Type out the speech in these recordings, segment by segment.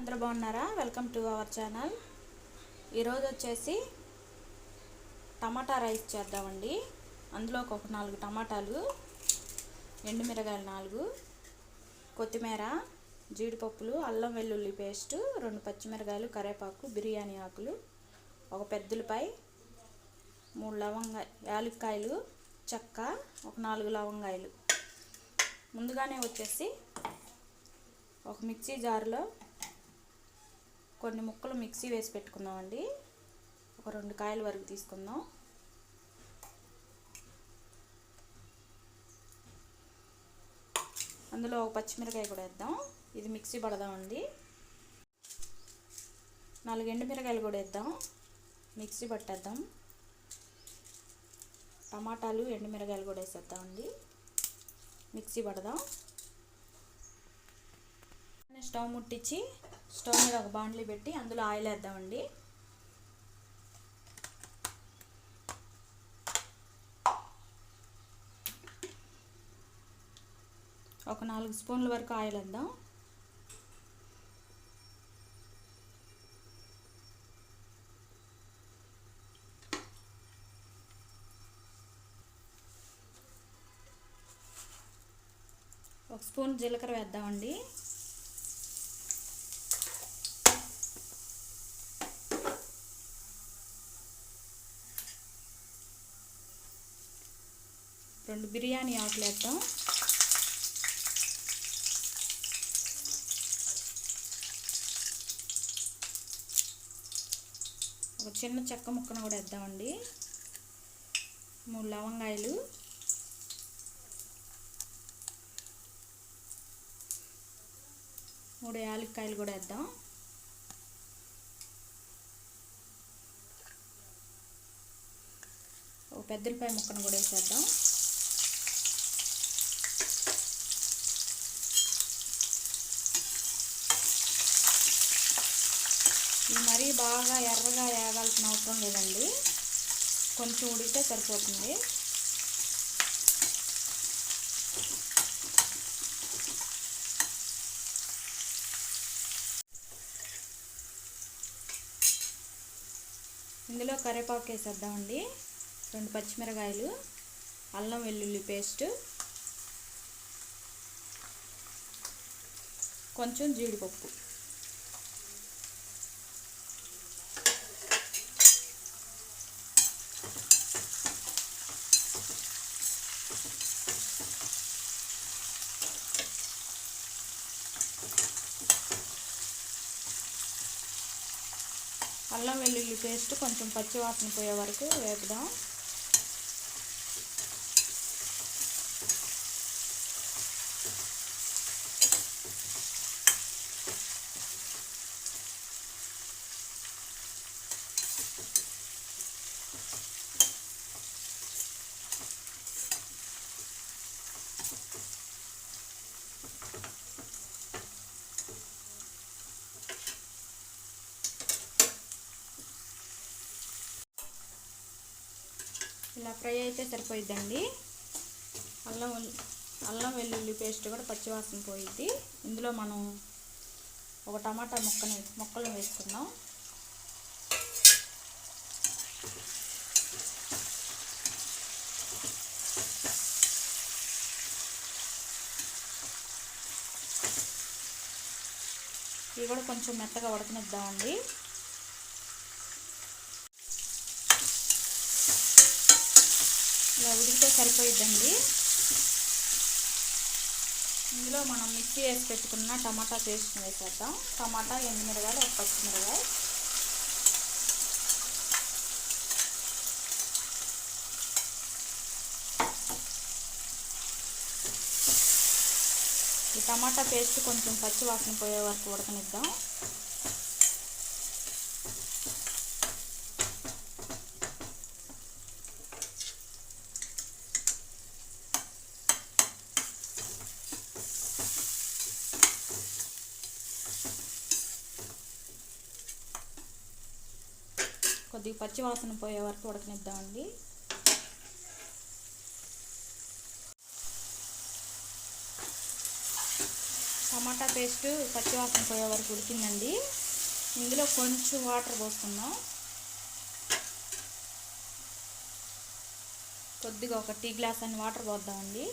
అందరూ బాగున్నారా? Welcome to our channel ఈరోజు వచ్చేసి టమాటా రైస్ చేద్దామండి. అందులో ఒక నాలుగు టమాటాలు ఎండుమిరగాయలు నాలుగు కొత్తిమీర జీడిపప్పులు అల్లం వెల్లుల్లి పేస్టు రెండు పచ్చిమిరకాయలు కరివేపాకు బిర్యానీ ఆకులు ఒక పెద్దలపై మూడు లవంగ యాలక్కాయలు చెక్క ఒక నాలుగు లవంగాయలు. ముందుగానే వచ్చేసి ఒక మిక్సీ జార్లో కొన్ని ముక్కలు మిక్సీ వేసి పెట్టుకుందామండి. ఒక రెండు కాయల వరకు తీసుకుందాం. అందులో ఒక పచ్చిమిరకాయ కూడా వేద్దాం. ఇది మిక్సీ పడదామండి. నాలుగు ఎండుమిరకాయలు కూడా వేద్దాం. మిక్సీ పట్టేద్దాం. టమాటాలు ఎండుమిరకాయలు కూడా వేసేద్దామండి. మిక్సీ పడదాం. స్టవ్ ముట్టించి స్టవ్ మీద ఒక బాండ్లీ పెట్టి అందులో ఆయిల్ వేద్దామండి. ఒక నాలుగు స్పూన్ల వరకు ఆయిల్ వేద్దాం. ఒక స్పూన్ జీలకర్ర వేద్దామండి. రెండు బిర్యానీ ఆకులు వేద్దాం. ఒక చిన్న చెక్క ముక్కను కూడా వేద్దామండి. మూడు లవంగాయలు. మూడు యాలక్కాయలు కూడా వేద్దాం. ఒక పెద్దలపాయ ముక్కను కూడా వేసేద్దాం. ఇది మరీ బాగా ఎర్రగా వేగాల్సిన అవసరం లేదండి. కొంచెం ఉడికితే సరిపోతుంది. ఇందులో కరివేపాకు వేసేద్దామండి. రెండు పచ్చిమిరకాయలు అల్లం వెల్లుల్లి పేస్ట్. కొంచెం జీడిపప్పు. అల్లం వెల్లుల్లి పేస్ట్ కొంచెం పచ్చివాసన పోయే వరకు వేపుదాం. ఇలా ఫ్రై అయితే సరిపోయిద్దండి. అల్లం అల్లం వెల్లుల్లి పేస్ట్ కూడా పచ్చివాసన పోయిద్ది. ఇందులో మనం ఒక టమాటా ముక్కని ముక్కలు వేసుకుందాం. ఇవి కూడా కొంచెం మెత్తగా ఉడకనిద్దామండి. ఇలా సరిపోయిద్దండి. ఇందులో మనం మిక్సీ వేసి పెట్టుకున్న టమాటా పేస్ట్ వేసేద్దాం. టమాటా ఎండుమిరగాయలు ఒక పచ్చిమిరగాయ ఈ టమాటా పేస్ట్ కొంచెం పచ్చి వాసన పోయే వరకు ఉడకనిద్దాం. కొద్దిగా పచ్చి వాసన పోయే వరకు ఉడకనిద్దామండి. టమాటా పేస్ట్ పచ్చివాసన పోయే వరకు ఉడికిందండి. ఇందులో కొంచెం వాటర్ పోసుకుందాం. కొద్దిగా ఒక టీ గ్లాస్ అని వాటర్ పోద్దామండి.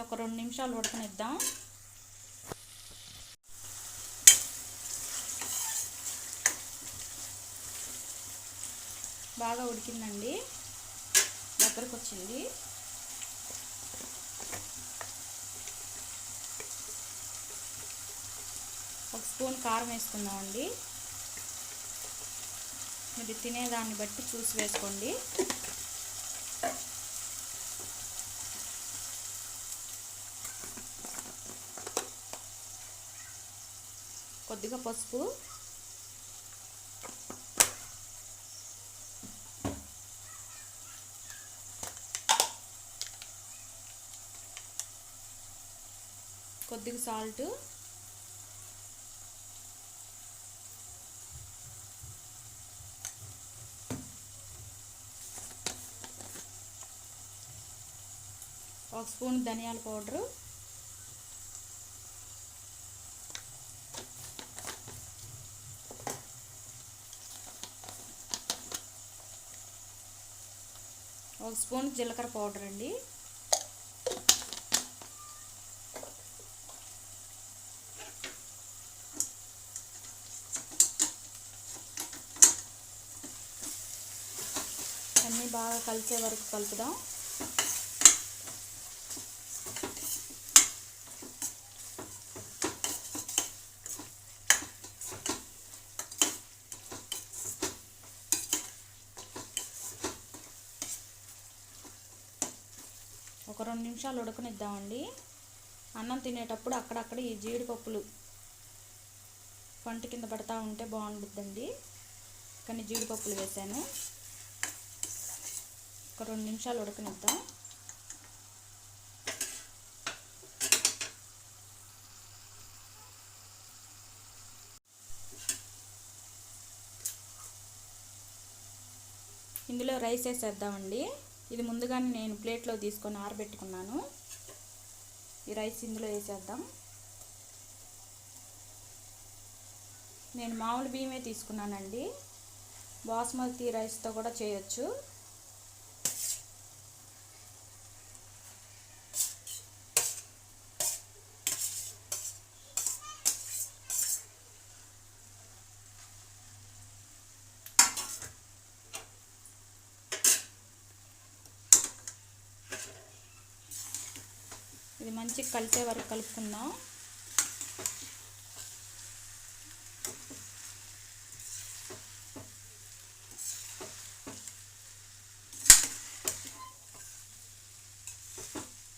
ఇది ఒక రెండు నిమిషాలు ఉడకనిద్దాం. బాగా ఉడికిందండి. దగ్గరకు వచ్చింది ఒక స్పూన్ కారం వేసుకుందామండి. మీరు తినేదాన్ని బట్టి చూసి వేసుకోండి. కొద్దిగా పసుపు. కొద్దిగా సాల్ట్. ఒక స్పూన్ ధనియాల పౌడరు. ఒక స్పూన్ జీలకర్ర పౌడర్ అండి. అన్నీ బాగా కలిసే వరకు కలుపుదాం. ఒక రెండు నిమిషాలు ఉడకనిద్దామండి. అన్నం తినేటప్పుడు అక్కడక్కడ ఈ జీడిపప్పులు పంట కింద పడతా ఉంటే బాగుంటుందండి కానీ జీడిపప్పులు వేసాను. ఒక రెండు నిమిషాలు ఉడకనిద్దాం. ఇందులో రైస్ వేసేద్దామండి. ఇది ముందుగానే నేను ప్లేట్లో తీసుకొని ఆరబెట్టుకున్నాను. ఈ రైస్ ఇందులో వేసేద్దాం. నేను మామూలు బియ్యమే తీసుకున్నానండి. బాస్మతి రైస్తో కూడా చేయొచ్చు. ఇది మంచిగా కలిసే వరకు కలుపుకుందాం.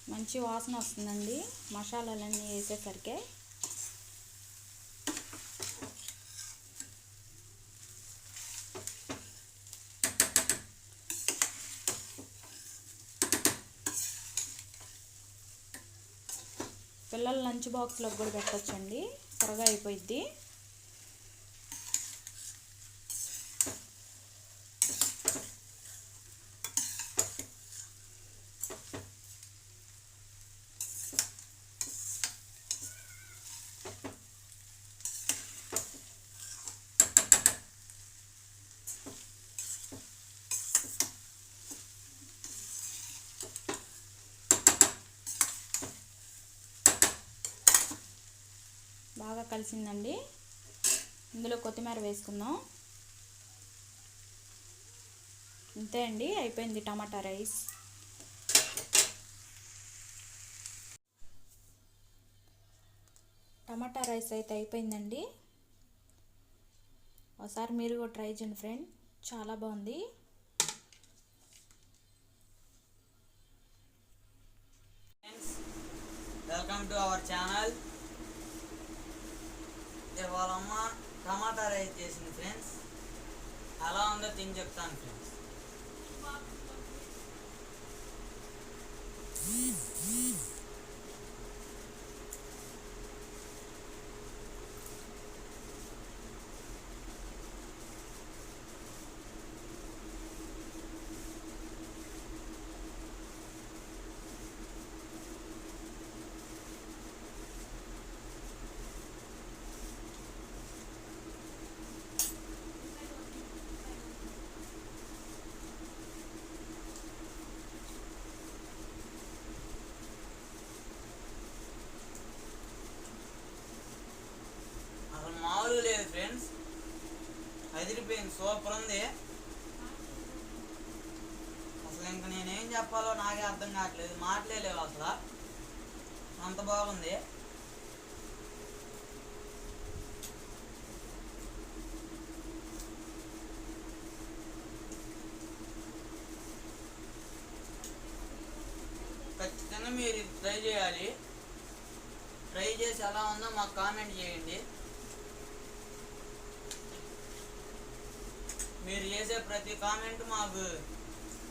మంచి వాసన వస్తుందండి. మసాలాలన్నీ వేసేసరికి. పిల్లల లంచ్ బాక్స్లోకి కూడా పెట్టచ్చండి. త్వరగా అయిపోయిద్ది. బాగా కలిసిందండి. ఇందులో కొత్తిమీర వేసుకుందాం. అంతే అండి అయిపోయింది టమాటా రైస్. టమాటా రైస్ అయితే అయిపోయిందండి. ఒకసారి మీరు కూడా ట్రై చేయండి ఫ్రెండ్ చాలా బాగుంది. వెల్కమ్ టు అవర్ ఛానల్ వాళ్ళ అమ్మ టమాటా రైస్ చేసింది ఫ్రెండ్స్. ఎలా ఉందో తిని చెప్తాను ఫ్రెండ్స్. సూపర్ ఉంది అసలు ఇంక నేనేం చెప్పాలో నాకే అర్థం కావట్లేదు. మాట్లాడలేవు అసలు. అంత బాగుంది. ఖచ్చితంగా మీరు ట్రై చేయాలి. ట్రై చేసి ఎలా ఉందో మాకు కామెంట్ చేయండి. మీరు చేసే ప్రతి కామెంట్ మాకు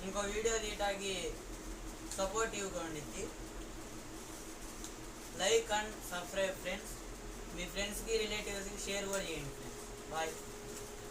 ఇంకో వీడియో తీయటానికి సపోర్టివ్గా ఉండిద్ది లైక్ అండ్ సబ్స్క్రైబ్ ఫ్రెండ్స్ మీ ఫ్రెండ్స్కి రిలేటివ్స్కి షేర్ కూడా చేయండి ఫ్రెండ్స్ బాయ్